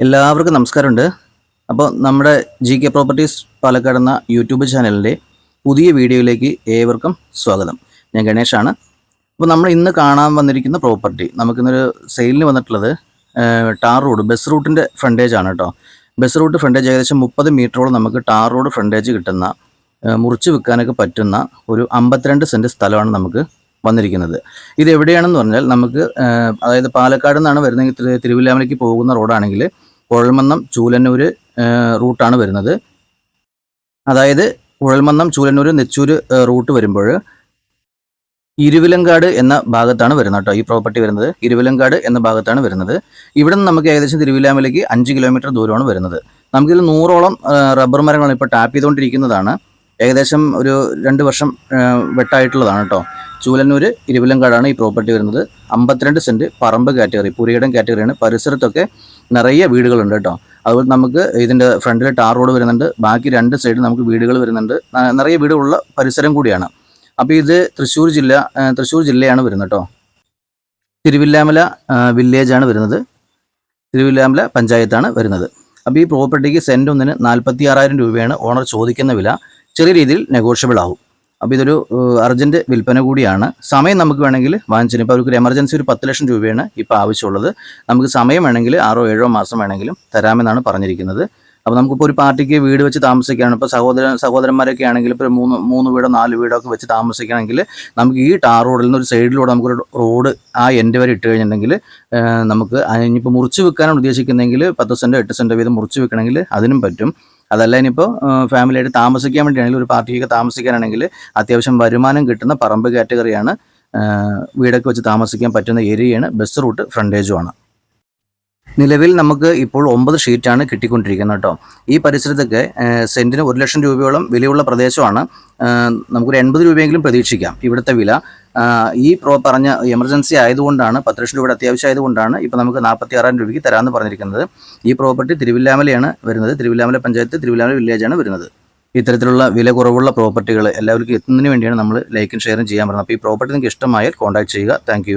എല്ലാവർക്കും നമസ്കാരമുണ്ട്. അപ്പോൾ നമ്മുടെ ജി കെ പ്രോപ്പർട്ടീസ് പാലക്കാട് എന്ന യൂട്യൂബ് ചാനലിന്റെ പുതിയ വീഡിയോയിലേക്ക് ഏവർക്കും സ്വാഗതം. ഞാൻ ഗണേഷാണ്. അപ്പോൾ നമ്മൾ ഇന്ന് കാണാൻ വന്നിരിക്കുന്ന പ്രോപ്പർട്ടി നമുക്കിന്നൊരു സെയിലിന് വന്നിട്ടുള്ളത് ടാർ റോഡ് ബസ് റൂട്ടിന്റെ ഫ്രണ്ടേജ് ആണ് കേട്ടോ ബസ് റൂട്ട് ഫ്രണ്ടേജ് ഏകദേശം മുപ്പത് മീറ്ററോളം നമുക്ക് ടാർ റോഡ് ഫ്രണ്ടേജ് കിട്ടുന്ന മുറിച്ച് വിൽക്കാനൊക്കെ പറ്റുന്ന ഒരു അമ്പത്തിരണ്ട് സെന്റ് സ്ഥലമാണ് നമുക്ക് വന്നിരിക്കുന്നത്. ഇത് എവിടെയാണെന്ന് പറഞ്ഞാൽ നമുക്ക് അതായത് പാലക്കാട് നിന്നാണ് വരുന്നതെങ്കിൽ തിരു- തിരുവില്ലാമലയ്ക്ക് പോകുന്ന റോഡാണെങ്കിൽ കുഴൽമന്നം ചൂലന്നൂർ റൂട്ടാണ് വരുന്നത്. അതായത് കുഴൽമന്നം ചൂലന്നൂർ നെച്ചൂർ റൂട്ട് വരുമ്പോൾ ഇരുവിലങ്കാട് എന്ന ഭാഗത്താണ് വരുന്നത് കേട്ടോ ഈ പ്രോപ്പർട്ടി വരുന്നത്. ഇരുവിലങ്കാട് എന്ന ഭാഗത്താണ് വരുന്നത്. ഇവിടെ നിന്ന് നമുക്ക് ഏകദേശം തിരുവില്ലാമലയ്ക്ക് അഞ്ച് കിലോമീറ്റർ ദൂരമാണ് വരുന്നത്. നമുക്കിതിൽ നൂറോളം റബ്ബർ മരങ്ങളാണ് ഇപ്പോൾ ടാപ്പ് ചെയ്തുകൊണ്ടിരിക്കുന്നതാണ്. ഏകദേശം ഒരു രണ്ട് വർഷം വെട്ടായിട്ടുള്ളതാണ് കേട്ടോ. ചൂലന്നൂർ ഇരുവിലങ്കാടാണ് ഈ പ്രോപ്പർട്ടി വരുന്നത്. അമ്പത്തിരണ്ട് സെന്റ് പറമ്പ് കാറ്റഗറി പുരിയിടം കാറ്റഗറിയാണ് പരിസരത്തൊക്കെ നിറയെ വീടുകളുണ്ട് കേട്ടോ. അതുപോലെ നമുക്ക് ഇതിന്റെ ഫ്രണ്ടിൽ ടാർ റോഡ് വരുന്നുണ്ട്. ബാക്കി രണ്ട് സൈഡിൽ നമുക്ക് വീടുകൾ വരുന്നുണ്ട്. നിറയെ വീടുകളുള്ള പരിസരം കൂടിയാണ്. അപ്പോൾ ഇത് തൃശ്ശൂർ ജില്ല തൃശ്ശൂർ ജില്ലയാണ് വരുന്നത് കേട്ടോ. തിരുവില്ലാമല വില്ലേജാണ് വരുന്നത്. തിരുവില്ലാമല പഞ്ചായത്താണ് വരുന്നത്. അപ്പോൾ ഈ പ്രോപ്പർട്ടിക്ക് സെന്റ് ഒന്നിന് നാൽപ്പത്തി ആറായിരം രൂപയാണ് ഓണർ ചോദിക്കുന്ന വില. ചെറിയ രീതിയിൽ നെഗോഷ്യബിൾ ആവും. അപ്പോൾ ഇതൊരു അർജന്റ് വിൽപ്പന കൂടിയാണ്. സമയം നമുക്ക് വേണമെങ്കിൽ വാങ്ങിച്ചു ഇപ്പോൾ അവർക്ക് ഒരു എമർജൻസി ഒരു പത്ത് ലക്ഷം രൂപയാണ് ഇപ്പോൾ ആവശ്യമുള്ളത്. നമുക്ക് സമയം വേണമെങ്കിൽ ആറോ ഏഴോ മാസം വേണമെങ്കിലും തരാമെന്നാണ് പറഞ്ഞിരിക്കുന്നത്. അപ്പോൾ നമുക്കിപ്പോൾ ഒരു പാർട്ടിക്ക് വീട് വെച്ച് താമസിക്കുകയാണ്. ഇപ്പോൾ സഹോദര സഹോദരന്മാരൊക്കെ ആണെങ്കിൽ ഇപ്പോൾ മൂന്ന് മൂന്ന് വീടോ നാല് വീടോ ഒക്കെ വെച്ച് താമസിക്കുകയാണെങ്കിൽ നമുക്ക് ഈ ടാർ റോഡിൽ നിന്ന് ഒരു സൈഡിലൂടെ നമുക്കൊരു റോഡ് ആ എൻഡ് വരെ ഇട്ട് കഴിഞ്ഞിട്ടുണ്ടെങ്കിൽ നമുക്ക് ഇനിയിപ്പോൾ മുറിച്ച് വെക്കാനാണ് ഉദ്ദേശിക്കുന്നതെങ്കിൽ പത്ത് സെന്റോ എട്ട് സെന്റോ വീതം മുറിച്ച് വെക്കണമെങ്കിൽ അതിനും പറ്റും. അതല്ല ഇനിയിപ്പോൾ ഫാമിലിയായിട്ട് താമസിക്കാൻ വേണ്ടിയാണെങ്കിൽ ഒരു പാർട്ടിയൊക്കെ താമസിക്കാനാണെങ്കിൽ അത്യാവശ്യം വരുമാനം കിട്ടുന്ന പറമ്പ് കാറ്റഗറിയാണ് വീടൊക്കെ വെച്ച് താമസിക്കാൻ പറ്റുന്ന ഏരിയയാണ്. ബസ് റൂട്ട് ഫ്രണ്ടേജുമാണ് നിലവിൽ നമുക്ക് ഇപ്പോൾ ഒമ്പത് ഷീറ്റാണ് കിട്ടിക്കൊണ്ടിരിക്കുന്നത് കേട്ടോ. ഈ പരിസരത്തൊക്കെ സെന്റിന് ഒരു ലക്ഷം രൂപയോളം വിലയുള്ള പ്രദേശമാണ്. നമുക്കൊരു എൺപത് രൂപയെങ്കിലും പ്രതീക്ഷിക്കാം ഇവിടുത്തെ വില. ഈ പ്രോ പറഞ്ഞ എമർജൻസി ആയതുകൊണ്ടാണ് പത്ത് ലക്ഷം രൂപയുടെ അത്യാവശ്യം ആയതുകൊണ്ടാണ് ഇപ്പോൾ നമുക്ക് നാൽപ്പത്തി ആറായിരം രൂപയ്ക്ക് തരാമെന്ന് പറഞ്ഞിരിക്കുന്നത്. ഈ പ്രോപ്പർട്ടി തിരുവില്ലാമലയാണ് വരുന്നത്. തിരുവില്ലാമല പഞ്ചായത്ത് തിരുവില്ലാമല വില്ലേജാണ് വരുന്നത്. ഇത്തരത്തിലുള്ള വില കുറവുള്ള പ്രോപ്പർട്ടികൾ എല്ലാവർക്കും എത്തുന്നതിന് വേണ്ടിയാണ് നമ്മൾ ലൈക്കും ഷെയറും ചെയ്യാൻ പറഞ്ഞത്. അപ്പോൾ ഈ പ്രോപ്പർട്ടി നിങ്ങൾക്ക് ഇഷ്ടമായാൽ കോൺടാക്ട് ചെയ്യുക. താങ്ക്